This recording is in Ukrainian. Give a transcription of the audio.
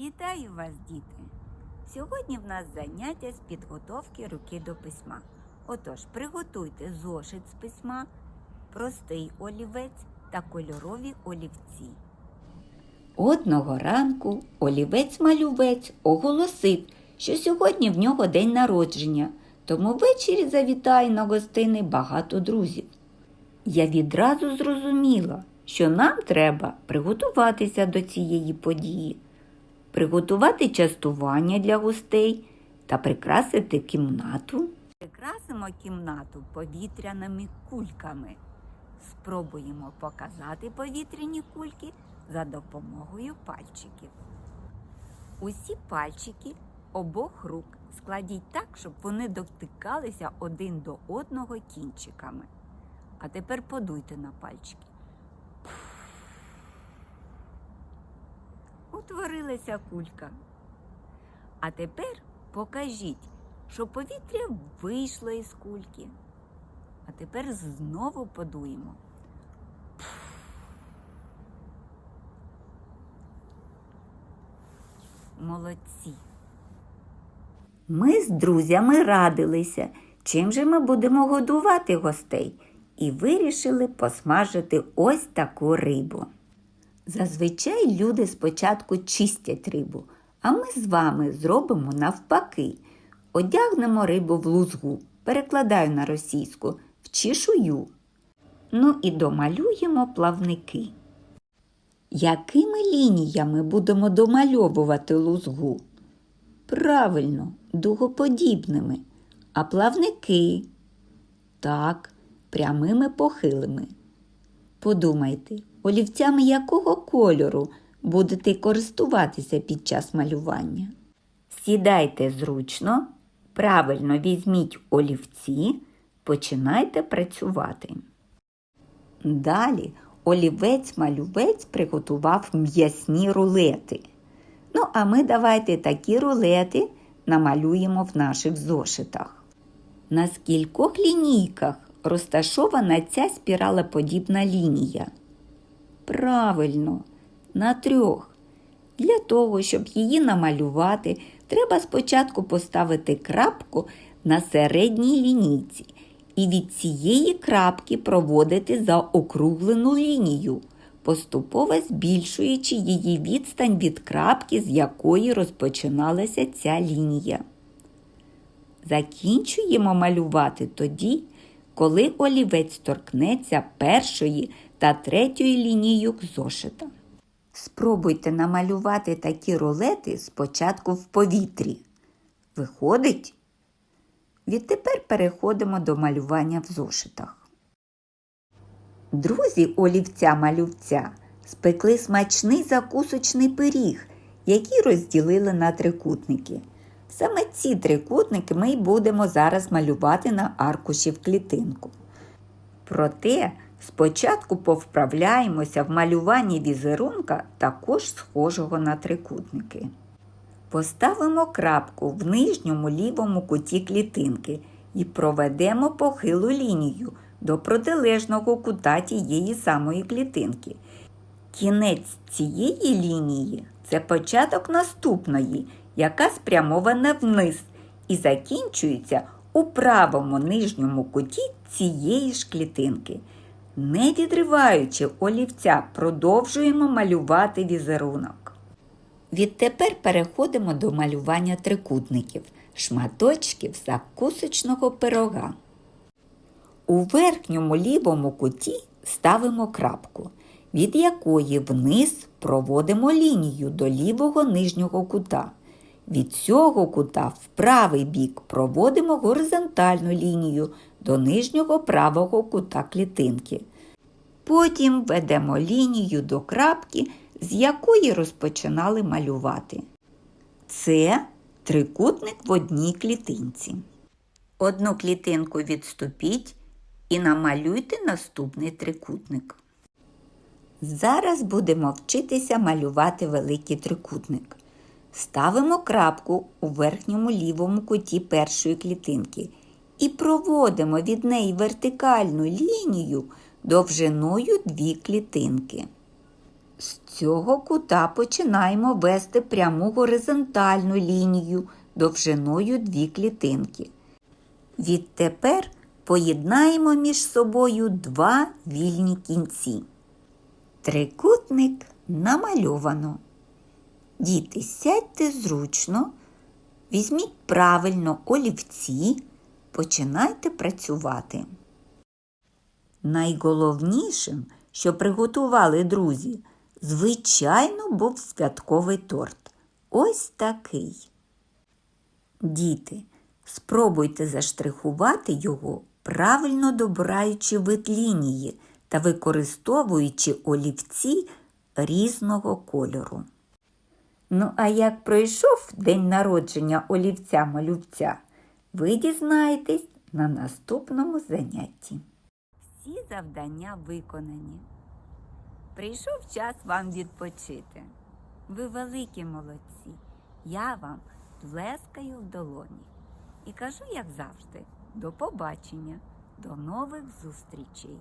Вітаю вас, діти! Сьогодні в нас заняття з підготовки руки до письма. Отож, приготуйте зошит з письма, простий олівець та кольорові олівці. Одного ранку олівець-малювець оголосив, що сьогодні в нього день народження, тому ввечері завітає на гостини багато друзів. Я відразу зрозуміла, що нам треба приготуватися до цієї події, приготувати частування для гостей та прикрасити кімнату. Прикрасимо кімнату повітряними кульками. Спробуємо показати повітряні кульки за допомогою пальчиків. Усі пальчики обох рук складіть так, щоб вони дотикалися один до одного кінчиками. А тепер подуйте на пальчики. Утворилася кулька. А тепер покажіть, що повітря вийшло із кульки. А тепер знову подуємо. Молодці. Ми з друзями радилися, чим же ми будемо годувати гостей, і вирішили посмажити ось таку рибу. Зазвичай люди спочатку чистять рибу, а ми з вами зробимо навпаки. Одягнемо рибу в лузгу, перекладаю на російську, в чешую. Ну і домалюємо плавники. Якими лініями будемо домальовувати лузгу? Правильно, дугоподібними, а плавники. Так, прямими похилими. Подумайте, олівцями якого кольору будете користуватися під час малювання? Сідайте зручно, правильно візьміть олівці, починайте працювати. Далі олівець-малювець приготував м'ясні рулети. Ну, а ми давайте такі рулети намалюємо в наших зошитах. На скількох лінійках розташована ця спіралеподібна лінія? Правильно, на трьох. Для того, щоб її намалювати, треба спочатку поставити крапку на середній лінійці і від цієї крапки проводити заокруглену лінію, поступово збільшуючи її відстань від крапки, з якої розпочиналася ця лінія. Закінчуємо малювати тоді, коли олівець торкнеться першої та третьої лінійок зошита. Спробуйте намалювати такі рулети спочатку в повітрі. Виходить? Відтепер переходимо до малювання в зошитах. Друзі олівця малювця спекли смачний закусочний пиріг, який розділили на трикутники. Саме ці трикутники ми й будемо зараз малювати на аркуші в клітинку. Проте спочатку повправляємося в малюванні візерунка, також схожого на трикутники. Поставимо крапку в нижньому лівому куті клітинки і проведемо похилу лінію до протилежного кута тієї самої клітинки. Кінець цієї лінії це початок наступної, яка спрямована вниз і закінчується у правому нижньому куті цієї ж клітинки. Не відриваючи олівця, продовжуємо малювати візерунок. Відтепер переходимо до малювання трикутників, шматочків закусочного пирога. У верхньому лівому куті ставимо крапку, від якої вниз проводимо лінію до лівого нижнього кута. Від цього кута в правий бік проводимо горизонтальну лінію до нижнього правого кута клітинки. Потім ведемо лінію до крапки, з якої розпочинали малювати. Це трикутник в одній клітинці. Одну клітинку відступіть і намалюйте наступний трикутник. Зараз будемо вчитися малювати великий трикутник. Ставимо крапку у верхньому лівому куті першої клітинки і проводимо від неї вертикальну лінію довжиною дві клітинки. З цього кута починаємо вести пряму горизонтальну лінію довжиною дві клітинки. Відтепер поєднаємо між собою два вільні кінці. Трикутник намальовано. Діти, сядьте зручно, візьміть правильно олівці, починайте працювати. Найголовнішим, що приготували друзі, звичайно, був святковий торт. Ось такий. Діти, спробуйте заштрихувати його, правильно добираючи вид лінії та використовуючи олівці різного кольору. Ну, а як пройшов день народження олівця-малювця, ви дізнаєтесь на наступному занятті. Всі завдання виконані. Прийшов час вам відпочити. Ви великі молодці. Я вам плескаю в долоні. І кажу, як завжди, до побачення, до нових зустрічей.